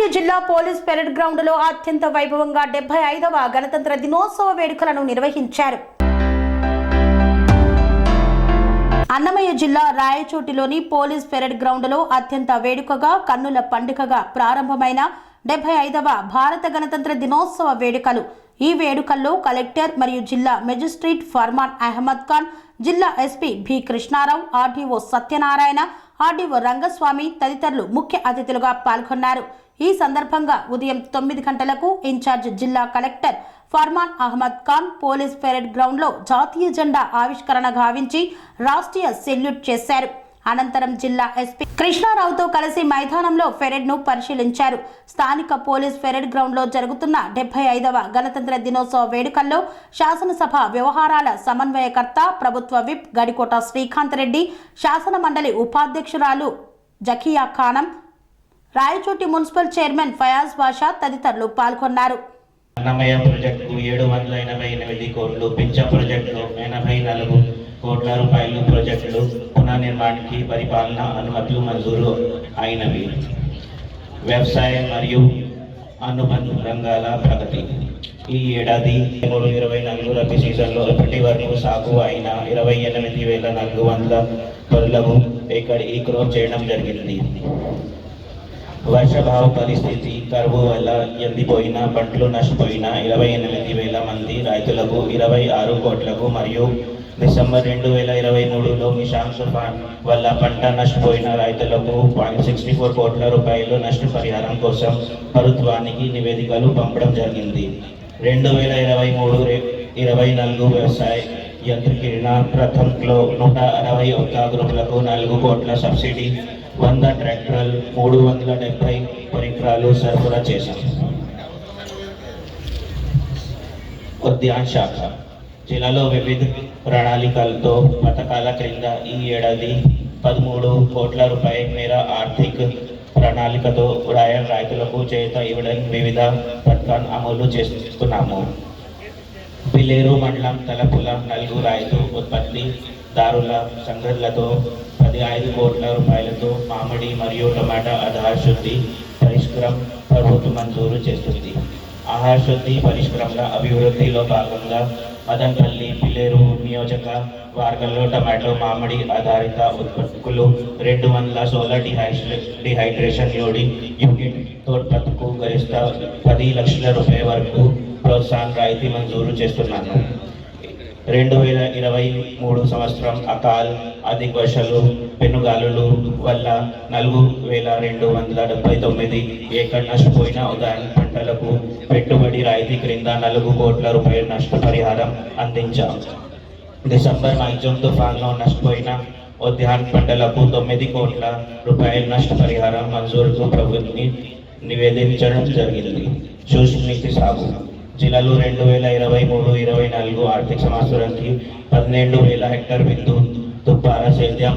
అన్నమయ్య జిల్లా police parade గ్రౌండ్లో అత్యంత వైభవంగా డెబ్బై ఐదవ గణతంత్ర దినోత్సవ వేడుకలను నిర్వహించారు. అన్నమయ్య జిల్లా రాయచోటిలోని పోలీస్ పెరేడ్ గ్రౌండ్లో అత్యంత వేడుకగా కన్నుల పండుగగా ప్రారంభమైన డెబ్బై ఐదవ భారత గణతంత్ర దినోత్సవ వేడుకలు. ఈ వేడుకల్లో కలెక్టర్ మరియు జిల్లా మెజిస్ట్రేట్ ఫర్మాన్ అహ్మద్ ఖాన్ జిల్లా SP B Krishnarao RDO Satyanarayana RDO Rangaswamy తదితరులు ముఖ్య అతిథులుగా పాల్గొన్నారు. ఈ సందర్భంగా ఉదయం తొమ్మిది గంటలకు ఇన్ఛార్జ్ జిల్లా collector Farman Ahmed Khan police parade గ్రౌండ్లో జాతీయ జెండా ఆవిష్కరణ గావించి రాష్ట్రీయ సెల్యూట్ చేశారు. అనంతరం జిల్లా ఎస్పీ కృష్ణారావుతో కలిసి మైదానంలో ఫెరెడ్ను ను పరిశీలించారు. స్థానిక పోలీస్ ఫెరెడ్ గ్రౌండ్లో జరుగుతున్న డెబ్బై ఐదవ గణతంత్ర దినోత్సవ వేడుకల్లో శాసనసభ వ్యవహారాల సమన్వయకర్త ప్రభుత్వ విప్ గడికోట శ్రీకాంత్ రెడ్డి శాసన మండలి ఉపాధ్యక్షురాలు జకియా ఖానం రాయచోటి మున్సిపల్ చైర్మన్ ఫయాజ్ బాషా తదితరులు పాల్గొన్నారు. అన్నమయ్య ప్రాజెక్టుకు ఏడు వందల ఎనభై ఎనిమిది కోట్లు పింఛ ప్రాజెక్టులో ఎనభై నాలుగు కోట్ల రూపాయలు ప్రాజెక్టులు పునర్నిర్మాణానికి పరిపాలన అనుమతులు మంజూరు అయినవి. వ్యవసాయం మరియు అనుబంధ రంగాల ప్రగతి. ఈ ఏడాది మూడు ఇరవై నాలుగు రబీ సీజన్లో ఇప్పటి వరకు సాగు అయిన ఇరవై ఎనిమిది వేల నాలుగు వందల పనులకు ఇక్కడ ఈ క్రోప్ చేయడం జరిగింది. వర్షభావ పరిస్థితి కరువు వల్ల ఎండిపోయిన పంటలు నష్టపోయిన ఇరవై ఎనిమిది వేల మంది రైతులకు ఇరవై ఆరు కోట్లకు మరియు డిసెంబర్ రెండు వేల ఇరవై మూడులో నిషాంక్ తుఫాన్ వల్ల పంట నష్టపోయిన రైతులకు పాయింట్ సిక్స్టీ ఫోర్ కోట్ల రూపాయలు నష్టపరిహారం కోసం ప్రభుత్వానికి నివేదికలు పంపడం జరిగింది. రెండు వేల ఇరవై మూడు ఇరవై నాలుగు వ్యవసాయ యంత్రకిరణ ప్రథంలో నూట అరవై ఒక్క గ్రూపులకు నాలుగు కోట్ల సబ్సిడీ వంద ట్రాక్టర్లు మూడు వందల డెబ్బై పరికరాలు సరఫరా చేశాం. ఉద్యాన శాఖ జిల్లాలో వివిధ ప్రణాళికలతో పథకాల క్రింద ఈ ఏడాది పదమూడు కోట్ల రూపాయల మేర ఆర్థిక ప్రణాళికతో రాయల్ రైతులకు చేత ఇవ్వడం వివిధ పథకాలు అమలు చేస్తున్నాము. పిల్లేరు మండలం తలపుల నలుగురు రైతు ఉత్పత్తి దారుల సంఘాలతో అది ఐదు కోట్ల రూపాయలతో మామిడి మరియు టమాటా ఆధార శుద్ధి పరిష్కరం ప్రభుత్వం మంజూరు చేస్తుంది. ఆహార శుద్ధి పరిష్కరంగా అభివృద్ధిలో భాగంగా మదనపల్లి పిల్లేరు నియోజక వర్గంలో టమాటో మామిడి ఆధారిత ఉత్పత్తులు రెండు వందల సోలార్ డిహైడ్రే డిహైడ్రేషన్ యూడి యూనిట్ తోడ్పత్తుకు గరిష్ట పది లక్షల రూపాయల వరకు ప్రోత్సాహం రాయితీ మంజూరు చేస్తున్నాను. రెండు వేల ఇరవై మూడు సంవత్సరం అకాల్ అధిక వర్షాలు పెనుగాలులు వల్ల నాలుగు వేల రెండు వందల డెబ్బై తొమ్మిది ఏకర్ నష్టపోయిన ఉదాహరణ పంటలకు పెట్టుబడి రాయితీ క్రింద నాలుగు కోట్ల రూపాయల నష్టపరిహారం అందించాం. డిసెంబర్ మైజూన్ తుఫాన్లో నష్టపోయిన ఉద్యాన పంటలకు తొమ్మిది కోట్ల రూపాయల నష్టపరిహారం మంజూరుకు ప్రభుత్వం నివేదించడం జరిగింది. చూసుకుని సాగు. జిల్లాలో రెండు వేల ఇరవై మూడు ఇరవై నాలుగు ఆర్థిక సంవత్సరానికి పన్నెండు వేల హెక్టర్ బిందు తుప్పార సేద్యం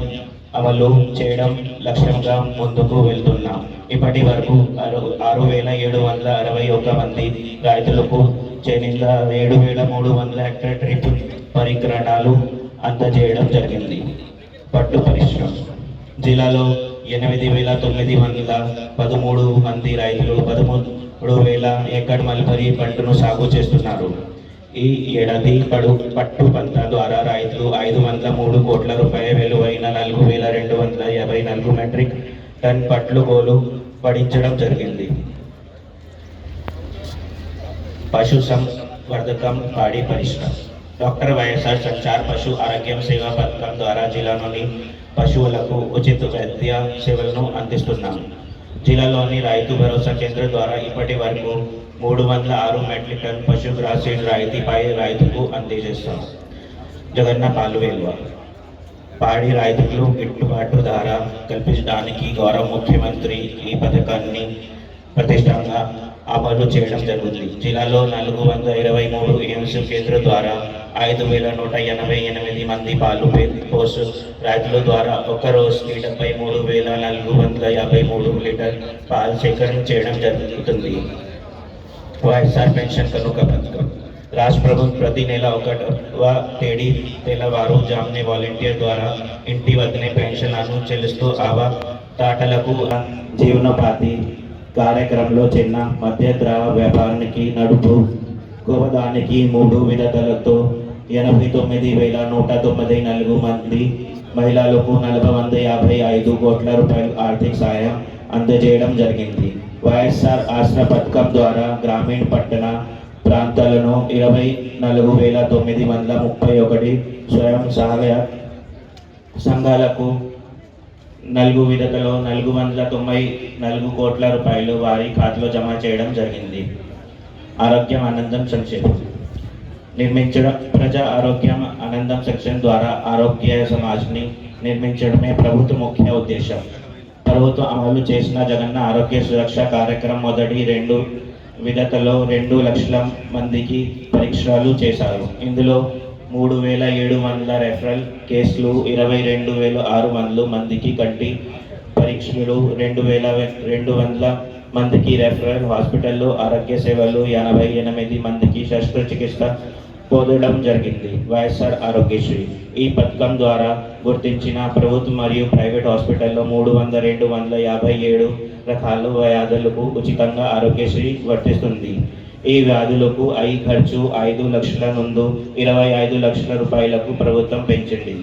అమలు చేయడం లక్ష్యంగా ముందుకు వెళ్తున్నాం. ఇప్పటి వరకు ఆరు ఆరు వేల ఏడు వందల అరవై ఒక మంది రైతులకు చెందిన ఏడు వేల మూడు వందల హెక్టర్ డ్రిప్ పరికరణాలు అందజేయడం జరిగింది. పట్టు పరిశ్రమ. జిల్లాలో ఎనిమిది వేల తొమ్మిది వందల పదమూడు మంది రైతులు పదమూడు వేల ఎకర్ మల్బరీ పంటను సాగు చేస్తున్నారు. ఈ ఏడాది పడు పట్టు పంట ద్వారా రైతులు ఐదు వందల మూడు కోట్ల రూపాయల విలువైన నాలుగు వేల రెండు వందల యాభై నాలుగు మెట్రిక్ టన్ పట్లు గోలు పడించడం జరిగింది. పశు సంవర్ధకం పాడి పరిశ్రమ. డాక్టర్ వైఎస్ఆర్ సంచార్ పశు ఆరోగ్యం సేవా పథకం ద్వారా జిల్లాలోని పశువులకు ఉచిత వైద్య సేవలను అందిస్తున్నాము జిల్లాలోని రైతు భరోసా కేంద్రం ద్వారా ఇప్పటి వరకు మూడు వందల ఆరు మెట్రిక్ టన్ పశుగ్రాసీడ్ రాయితీపై రైతుకు అందజేస్తాం. జగన్న పాలు వెలువ. పాడి రైతులు గిట్టుబాటు ధర కల్పించడానికి గౌరవ ముఖ్యమంత్రి ఈ పథకాన్ని ప్రతిష్టంగా అమలు చేయడం జరుగుతుంది. జిల్లాలో నాలుగు వందల ఇరవై మూడు ఏఎంసీ కేంద్రం ద్వారా ఐదు వేల నూట ఎనభై ఎనిమిది మంది పాలు పోస్ట్ రైతుల ద్వారా ఒక రోజుకి డెబ్బై మూడు వేల నాలుగు వందల యాభై మూడు లీటర్ పాలు సేకరణ చేయడం జరుగుతుంది. వైఎస్ఆర్ పెన్షన్ కనుక పథకం. రాష్ట్ర ప్రభుత్వం ప్రతి నెల ఒకటవ తేదీ తెల్లవారు జామ్ని వాలంటీర్ ద్వారా ఇంటి వద్దనే పెన్షన్లను చెల్లిస్తూ ఆవా తాటలకు జీవనోపాధి కార్యక్రమంలో చిన్న మధ్యత్ర వ్యాపారానికి నడుపు గోదానికి మూడు విడతలతో ఎనభై తొమ్మిది వేల నూట తొమ్మిది నాలుగు మంది మహిళలకు నలభై వంద యాభై ఐదు కోట్ల రూపాయలు ఆర్థిక సాయం అందజేయడం జరిగింది. వైఎస్ఆర్ ఆసరా పథకం ద్వారా గ్రామీణ పట్టణ ప్రాంతాలను ఇరవై నాలుగు వేల తొమ్మిది వందల ముప్పై ఒకటి స్వయం సహాయ సంఘాలకు నలుగు విడతలో నాలుగు వందల తొంభై నాలుగు కోట్ల రూపాయలు వారి ఖాతాలో జమ చేయడం జరిగింది. ఆరోగ్యం ఆనందం సంక్షేమం నిర్మించడం ప్రజా ఆరోగ్యం ఆనందం సెక్షన్ ద్వారా ఆరోగ్య సమాజ్ని నిర్మించడమే ప్రభుత్వ ముఖ్య ఉద్దేశం. ప్రభుత్వం అమలు చేసిన జగన్న ఆరోగ్య సురక్ష కార్యక్రమం మొదటి రెండు విడతలో రెండు లక్షల మందికి పరీక్షలు చేశారు. ఇందులో మూడు వేల ఏడు వందల రెఫరల్ కేసులు ఇరవై రెండు వేల ఆరు వందల మందికి కంటి పరీక్షలు రెండు వేల రెండు వందల మందికి రెఫరల్ హాస్పిటల్లో ఆరోగ్య సేవలు ఎనభై ఎనిమిది మందికి శస్త్రచికిత్స పొందడం జరిగింది. వైఎస్ఆర్ ఆరోగ్యశ్రీ. ఈ పథకం ద్వారా గుర్తించిన ప్రభుత్వ మరియు ప్రైవేట్ హాస్పిటల్లో మూడు వందల రెండు వందల యాభై ఏడు రకాల వ్యాధులకు ఉచితంగా ఆరోగ్యశ్రీ వర్తిస్తుంది. ఈ వ్యాధులకు ఐ ఖర్చు ఐదు లక్షల నుండి ఇరవై ఐదు లక్షల రూపాయలకు ప్రభుత్వం పెంచింది.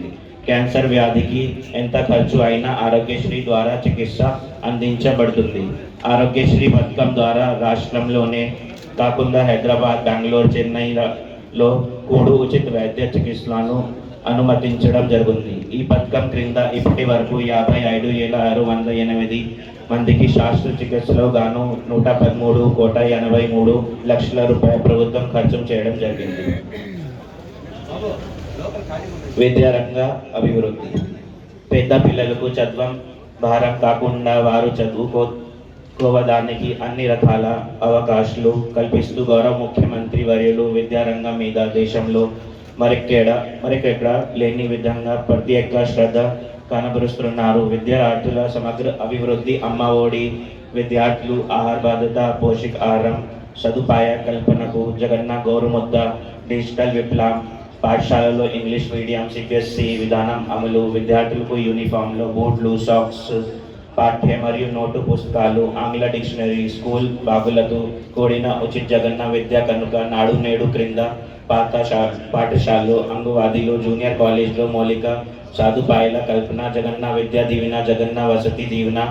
క్యాన్సర్ వ్యాధికి ఎంత ఖర్చు అయినా ఆరోగ్యశ్రీ ద్వారా చికిత్స అందించబడుతుంది. ఆరోగ్యశ్రీ పథకం ద్వారా రాష్ట్రంలోనే కాకుండా హైదరాబాద్ బెంగళూరు చెన్నై లో కూడు ఉచిత వైద్య చికిత్సలను అనుమతించడం జరుగుతుంది. ఈ పథకం క్రింద ఇప్పటి వరకు యాభై ఐదు వేల ఆరు వందల ఎనిమిది మందికి శస్త్రచికిత్సలో గాను నూట పదమూడు కోట ఎనభై మూడు లక్షల రూపాయల ప్రభుత్వం ఖర్చు చేయడం జరిగింది. విద్యారంగ అభివృద్ధి. పేద పిల్లలకు చదవం భారం కాకుండా వారు చదువుకో తీసుకోవడానికి అన్ని రకాల అవకాశాలు కల్పిస్తూ గౌరవ ముఖ్యమంత్రి వర్యులు విద్యారంగం మీద దేశంలో మరెక్కడ మరెక్కడ లేని విధంగా ప్రత్యేక శ్రద్ధ కనబరుస్తున్నారు. విద్యార్థుల సమగ్ర అభివృద్ధి అమ్మ ఒడి విద్యార్థులు ఆహార భద్రత పోషకాహారం సదుపాయ కల్పనకు జగన్న గౌరవముద్ద డిజిటల్ విప్లవం పాఠశాలలో ఇంగ్లీష్ మీడియం సిబిఎస్సి విధానం అమలు విద్యార్థులకు యూనిఫామ్లు బూట్లు సాక్స్ పాఠ్య మరియు నోటు పుస్తకాలు ఆంగ్ల డిక్షనరీ స్కూల్ బాగులతో కూడిన ఉచిత జగన్న విద్య కనుక నాడు నేడు క్రింద పాఠశా పాఠశాలలు అంగువాదిలో జూనియర్ కాలేజ్లో మౌలిక సదుపాయాల కల్పన జగన్న విద్యా దీవెన జగన్న వసతి దీవెన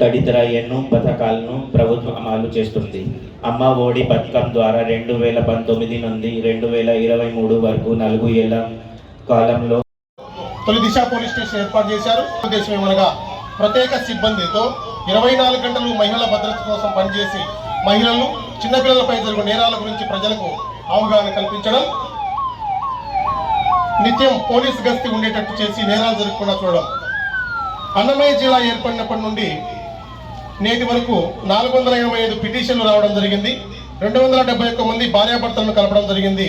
తదితర ఎన్నో పథకాలను ప్రభుత్వం అమలు చేస్తుంది. అమ్మ ఓడి పథకం ద్వారా రెండు వేల పంతొమ్మిది నుండి రెండు వేల ఇరవై మూడు వరకు నాలుగు ఏళ్ళ కాలంలో తొలి దిశ పోలీస్ స్టేషన్ ఏర్పాటు చేశారు. ఉద్దేశం ఏమనగా ప్రత్యేక సిబ్బందితో ఇరవై నాలుగు గంటలు మహిళల భద్రత కోసం పనిచేసి మహిళలు చిన్నపిల్లలపై జరుగు నేరాల గురించి ప్రజలకు అవగాహన కల్పించడం నిత్యం పోలీస్ గస్తీ ఉండేటట్టు చేసి నేరాలు జరగకుండా చూడడం. అన్నమయ్య జిల్లా ఏర్పడినప్పటి నుండి నేటి వరకు నాలుగు వందల ఎనభై ఐదు పిటిషన్లు రావడం జరిగింది. రెండు వందల డెబ్బై ఒక్క మంది భార్యాభర్తలను కలపడం జరిగింది.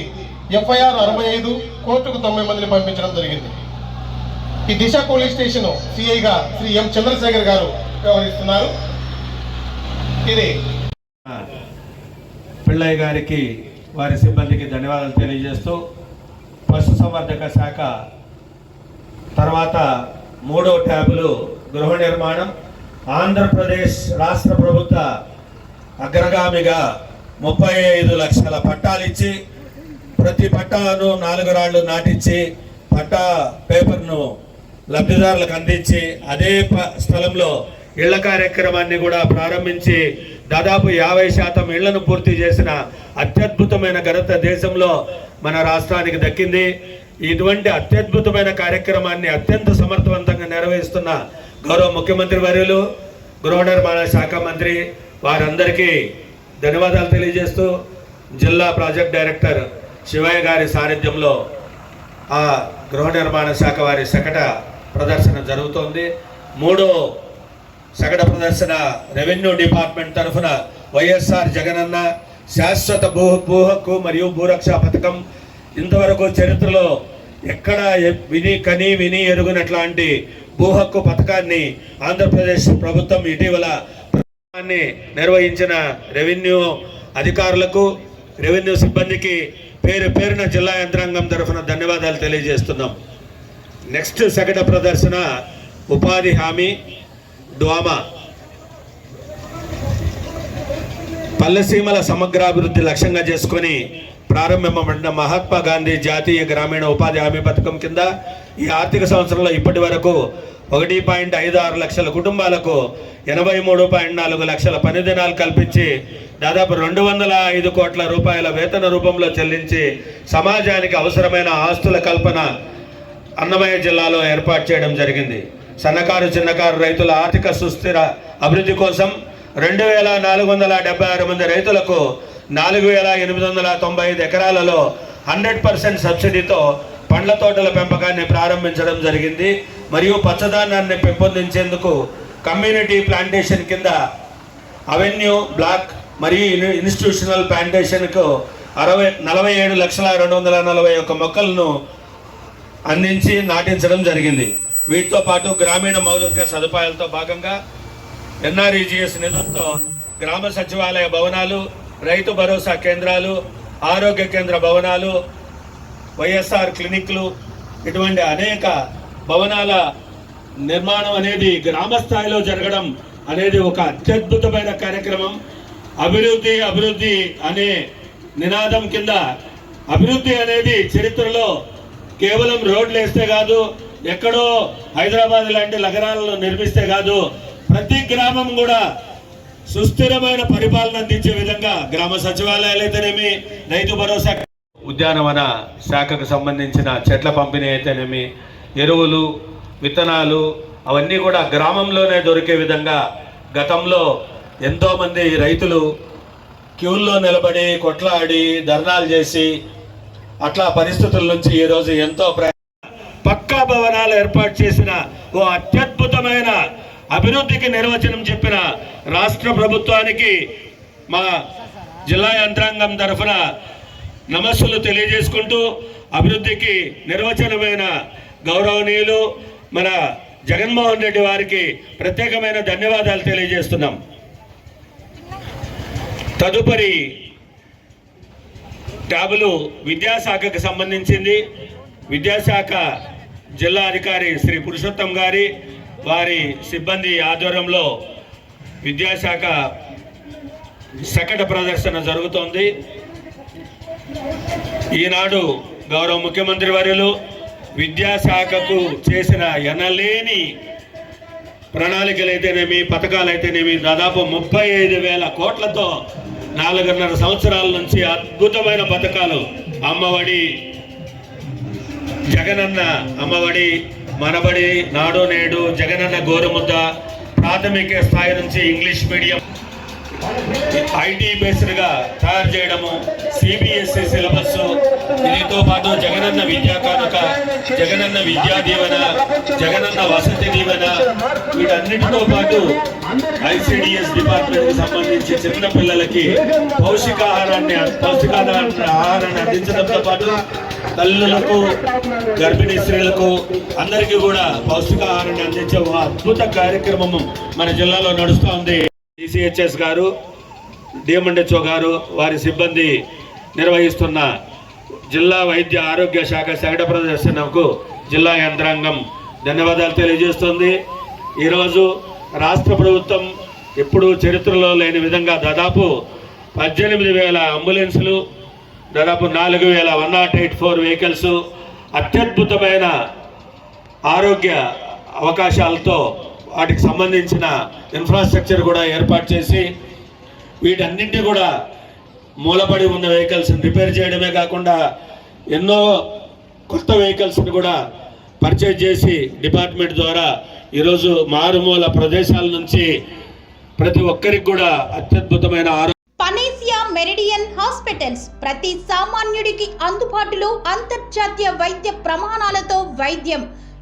ఎఫ్ఐఆర్ అరవై ఐదు కోర్టుకు తొంభై మందిని పంపించడం జరిగింది. ఈ దిశ పోలీస్ స్టేషన్ సిఐగా శ్రీ ఎం చంద్రశేఖర్ గారు వ్యవహరిస్తున్నారు. ఇది పిళ్ళయ్య గారికి వారి సిబ్బందికి ధన్యవాదాలు తెలియజేస్తూ పశుసంవర్ధక శాఖ తర్వాత మూడో ట్యాబులు గృహ నిర్మాణం ఆంధ్రప్రదేశ్ రాష్ట్ర ప్రభుత్వ అగ్రగామిగా ముప్పై ఐదు లక్షల పట్టాలు ఇచ్చి ప్రతి పట్టాను నాలుగు రాళ్ళు నాటించి పట్టా పేపర్ను లబ్ధిదారులకు అందించి అదే ప- స్థలంలో ఇళ్ళ కార్యక్రమాన్ని కూడా ప్రారంభించి దాదాపు యాభై శాతం ఇళ్ళను పూర్తి చేసిన అత్యద్భుతమైన ఘనత దేశంలో మన రాష్ట్రానికి దక్కింది. ఇటువంటి అత్యద్భుతమైన కార్యక్రమాన్ని అత్యంత సమర్థవంతంగా నిర్వహిస్తున్న గౌరవ ముఖ్యమంత్రి వర్యులు గృహ నిర్మాణ శాఖ మంత్రి వారందరికీ ధన్యవాదాలు తెలియజేస్తూ జిల్లా ప్రాజెక్ట్ డైరెక్టర్ శివయ్య గారి సారథ్యంలో ఆ గృహ నిర్మాణ శాఖ వారి శకట ప్రదర్శన జరుగుతోంది. మూడో సగట ప్రదర్శన రెవెన్యూ డిపార్ట్మెంట్ తరఫున వైఎస్ఆర్ జగనన్న శాశ్వత భూ భూ హక్కు మరియు భూరక్ష పథకం ఇంతవరకు చరిత్రలో ఎక్కడ విని కని విని ఎరుగునట్లాంటి భూ హక్కు పథకాన్ని ఆంధ్రప్రదేశ్ ప్రభుత్వం ఇటీవల నిర్వహించిన రెవెన్యూ అధికారులకు రెవెన్యూ సిబ్బందికి పేరు పేరున జిల్లా యంత్రాంగం తరఫున ధన్యవాదాలు తెలియజేస్తున్నాం. నెక్స్ట్ సగట ప్రదర్శన ఉపాధి హామీ డ్వామా. పల్లెసీమల సమగ్రాభివృద్ధి లక్ష్యంగా చేసుకొని ప్రారంభింపబడిన మహాత్మా గాంధీ జాతీయ గ్రామీణ ఉపాధి హామీ పథకం కింద ఈ ఆర్థిక సంవత్సరంలో ఇప్పటి వరకు ఒకటి పాయింట్ ఐదు ఆరు లక్షల కుటుంబాలకు ఎనభై మూడు పాయింట్ నాలుగు లక్షల పని దినాలు కల్పించి దాదాపు రెండు వందల ఐదు కోట్ల రూపాయల వేతన రూపంలో చెల్లించి సమాజానికి అవసరమైన ఆస్తుల కల్పన అన్నమయ్య జిల్లాలో ఏర్పాటు చేయడం జరిగింది. సన్నకారు చిన్నకారు రైతుల ఆర్థిక సుస్థిర అభివృద్ధి కోసం రెండు వేల నాలుగు వందల డెబ్బై ఆరు మంది రైతులకు నాలుగు వేల ఎనిమిది వందల తొంభై ఐదు ఎకరాలలో హండ్రెడ్ పర్సెంట్ సబ్సిడీతో పండ్ల తోటల పెంపకాన్ని ప్రారంభించడం జరిగింది. మరియు పచ్చదానాన్ని పెంపొందించేందుకు కమ్యూనిటీ ప్లాంటేషన్ కింద అవెన్యూ బ్లాక్ మరియు ఇన్స్టిట్యూషనల్ ప్లాంటేషన్కు అరవై నలభై ఏడు లక్షల రెండు వందల నలభై ఒక్క మొక్కలను అందించి నాటించడం జరిగింది. వీటితో పాటు గ్రామీణ మౌలిక సదుపాయాలతో భాగంగా ఎన్ఆర్ఈజిఎస్ నిధులతో గ్రామ సచివాలయ భవనాలు రైతు భరోసా కేంద్రాలు ఆరోగ్య కేంద్ర భవనాలు వైఎస్ఆర్ క్లినిక్లు ఇటువంటి అనేక భవనాల నిర్మాణం అనేది గ్రామ స్థాయిలో జరగడం అనేది ఒక అత్యద్భుతమైన కార్యక్రమం. అభివృద్ధి అభివృద్ధి అనే నినాదం కింద అభివృద్ధి అనేది చరిత్రలో కేవలం రోడ్లు వేస్తే కాదు ఎక్కడో హైదరాబాద్ లాంటి నగరాలను నిర్మిస్తే కాదు ప్రతి గ్రామం కూడా సుస్థిరమైన పరిపాలన అందించే విధంగా గ్రామ సచివాలయాలు అయితేనేమి రైతు భరోసా ఉద్యానవన శాఖకు సంబంధించిన చెట్ల పంపిణీ అయితేనేమి ఎరువులు విత్తనాలు అవన్నీ కూడా గ్రామంలోనే దొరికే విధంగా గతంలో ఎంతోమంది రైతులు క్యూల్లో నిలబడి కొట్లాడి ధర్నాలు చేసి అట్లా పరిస్థితుల నుంచి ఈరోజు ఎంతో పక్కా భవనాలు ఏర్పాటు చేసిన ఓ అత్యద్భుతమైన అభివృద్ధికి నిర్వచనం చెప్పిన రాష్ట్ర ప్రభుత్వానికి మా జిల్లా యంత్రాంగం తరఫున నమస్సులు తెలియజేసుకుంటూ అభివృద్ధికి నిర్వచనమైన గౌరవనీయులు మన జగన్మోహన్ రెడ్డి వారికి ప్రత్యేకమైన ధన్యవాదాలు తెలియజేస్తున్నాం. తదుపరి ట్యాబులు విద్యాశాఖకు సంబంధించింది. విద్యాశాఖ జిల్లా అధికారి శ్రీ పురుషోత్తం గారి వారి సిబ్బంది ఆధ్వర్యంలో విద్యాశాఖ శకట ప్రదర్శన జరుగుతోంది. ఈనాడు గౌరవ ముఖ్యమంత్రి వర్యులు విద్యాశాఖకు చేసిన ఎనలేని ప్రణాళికలైతేనేమి పథకాలైతేనేమి దాదాపు ముప్పై ఐదు వేల కోట్లతో నాలుగున్నర సంవత్సరాల నుంచి అద్భుతమైన పథకాలు అమ్మఒడి జగనన్న అమ్మఒడి మనబడి నాడు నేడు జగనన్న గోరుముద్ద ప్రాథమిక స్థాయి నుంచి ఇంగ్లీష్ మీడియం ఐటీ బేస్డ్గా తయారు చేయడము సిబిఎస్ఈ సిలబస్ దీనితో పాటు జగనన్న విద్యా కానుక జగనన్న విద్యా దీవెన జగనన్న వసతి దీవెన వీటన్నిటితో పాటు ఐసిడిఎస్ డిపార్ట్మెంట్ సంబంధించి చిన్న పిల్లలకి పౌష్టికాహారాన్ని పౌష్టికాహారాన్ని ఆహారాన్ని అందించడంతో పాటు తల్లులకు గర్భిణీ స్త్రీలకు అందరికీ కూడా పౌష్టికాహారాన్ని అందించే ఒక అద్భుత కార్యక్రమం మన జిల్లాలో నడుస్తూ ఉంది డిసిహెచ్ఎస్ గారు డిఎంఎండ్హెచ్ఓ గారు వారి సిబ్బంది నిర్వహిస్తున్న జిల్లా వైద్య ఆరోగ్య శాఖ శకట ప్రదర్శనకు జిల్లా యంత్రాంగం ధన్యవాదాలు తెలియజేస్తుంది. ఈరోజు రాష్ట్ర ప్రభుత్వం ఎప్పుడూ చరిత్రలో లేని విధంగా దాదాపు పద్దెనిమిది వేల అంబులెన్సులు దాదాపు నాలుగు వేల one nought eight four vehicles అత్యద్భుతమైన ఆరోగ్య అవకాశాలతో వాటికి సంబంధించిన ఇన్ఫ్రాస్ట్రక్చర్ కూడా ఏర్పాటు చేసి వీటన్నింటినీ కూడా మూలపడి ఉన్న వెహికల్స్ని రిపేర్ చేయడమే కాకుండా ఎన్నో కొత్త వెహికల్స్ని కూడా పర్చేజ్ చేసి డిపార్ట్మెంట్ ద్వారా ఈరోజు మారుమూల ప్రదేశాల నుంచి ప్రతి ఒక్కరికి కూడా అత్యద్భుతమైన ఆరోగ్య పనేసియా మెరిడియన్ హాస్పిటల్స్ ప్రతి సామాన్యుడికి అందుబాటులో అంతర్జాతీయ వైద్య ప్రమాణాలతో వైద్యం.